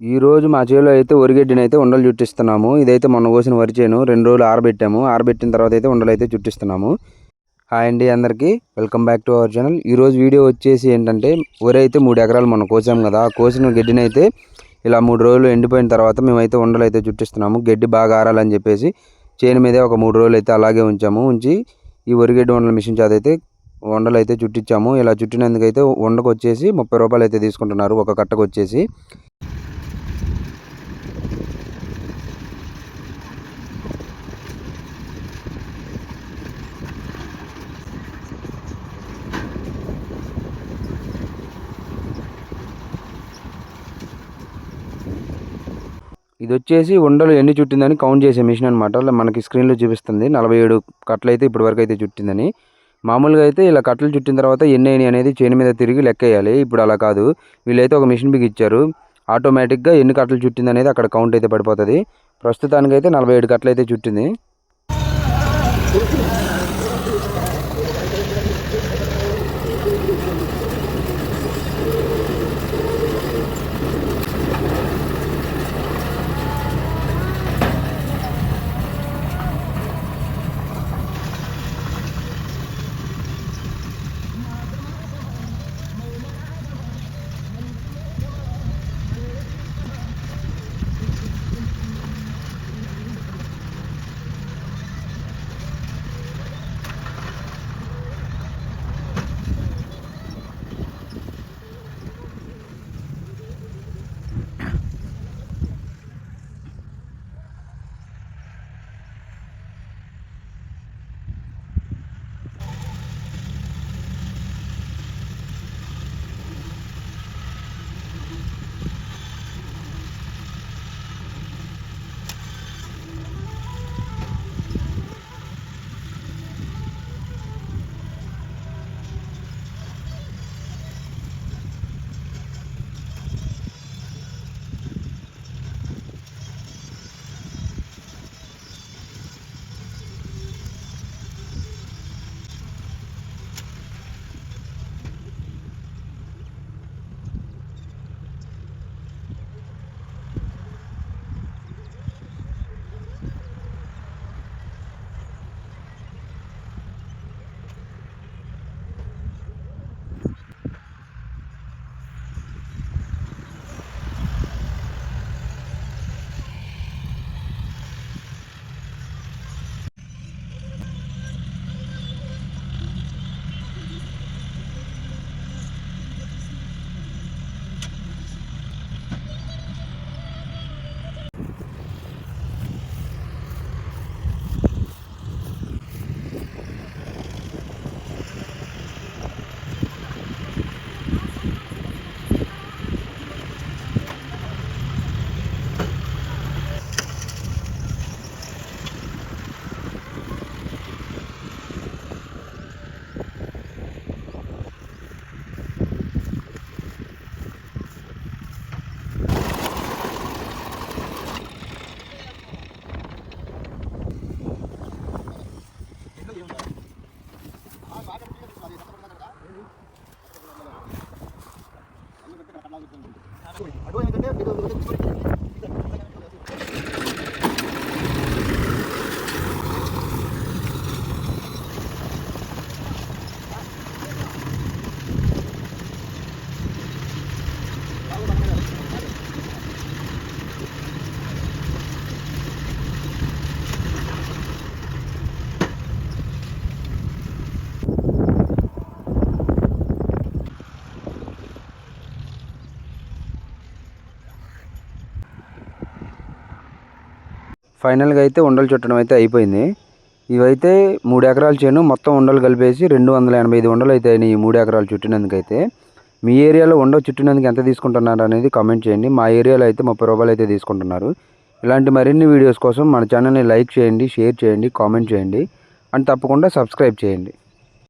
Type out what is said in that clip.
ఈరోజు మా చేలో అయితే ఒరిగడ్డిని అయితే ఉండలు చుట్టిస్తున్నాము. ఇదైతే మొన్న కోసిన వరి చేను. రెండు రోజులు ఆరబెట్టాము. ఆరబెట్టిన తర్వాత అయితే ఉండలు అయితే చుట్టిస్తున్నాము. హాయ్ అండి అందరికీ. Welcome back to our channel. ఈరోజు వీడియో వచ్చేసి ఏంటంటే వరి అయితే మూడు ఎకరాలు మొన్న కోసాం కదా. ఆ కోసిన గడ్డిని అయితే ఇలా మూడు రోజులు ఎండిపోయిన తర్వాత మేమైతే ఉండలు అయితే చుట్టిస్తున్నాము. గడ్డి బాగా ఆరాలని చెప్పేసి చేను మీదే ఒక మూడు రోజులు అయితే అలాగే ఉంచాము. ఉంచి ఈ వరిగడ్డి వండల మిషన్ చేత అయితే వండలు అయితే చుట్టించాము. ఇలా చుట్టినందుకైతే వండకు వచ్చేసి ముప్పై రూపాయలు అయితే తీసుకుంటున్నారు. ఒక కట్టకు వచ్చేసి ఇది వచ్చేసి ఉండలు ఎన్ని చుట్టిందని కౌంట్ చేసే మిషన్ అనమాట మనకి స్క్రీన్లో చూపిస్తుంది. నలభై ఏడు కట్టలు అయితే ఇప్పటి వరకు అయితే చుట్టిందని. మామూలుగా అయితే ఇలా కట్టలు చుట్టిన తర్వాత ఎన్ని అయినాయి అనేది చేను మీద తిరిగి లెక్క వేయాలి ఇప్పుడు అలా కాదు. వీళ్ళైతే ఒక మిషన్ బిగ్ ఇచ్చారు. ఆటోమేటిక్గా ఎన్ని కట్టలు చుట్టింది అనేది అక్కడ కౌంట్ అయితే పడిపోతుంది. ప్రస్తుతానికైతే నలభై ఏడు కట్టలు అయితే చుట్టింది. ఫైనల్గా అయితే ఉండలు చుట్టడం అయితే అయిపోయింది. ఇవైతే మూడు ఎకరాల చేను మొత్తం ఉండలు కలిపేసి రెండు వందల ఎనభై ఐదు ఉండలు అయితే అయినాయి ఈ మూడు ఎకరాలు చుట్టినందుకైతే మీ ఏరియాలో ఉండ చుట్టినందుకు ఎంత తీసుకుంటున్నారు అనేది కామెంట్ చేయండి. మా ఏరియాలో అయితే ముప్పై రూపాయలు అయితే తీసుకుంటున్నారు. ఇలాంటి మరిన్ని వీడియోస్ కోసం మన ఛానల్ని లైక్ చేయండి షేర్ చేయండి కామెంట్ చేయండి. అండ్ తప్పకుండా సబ్స్క్రైబ్ చేయండి.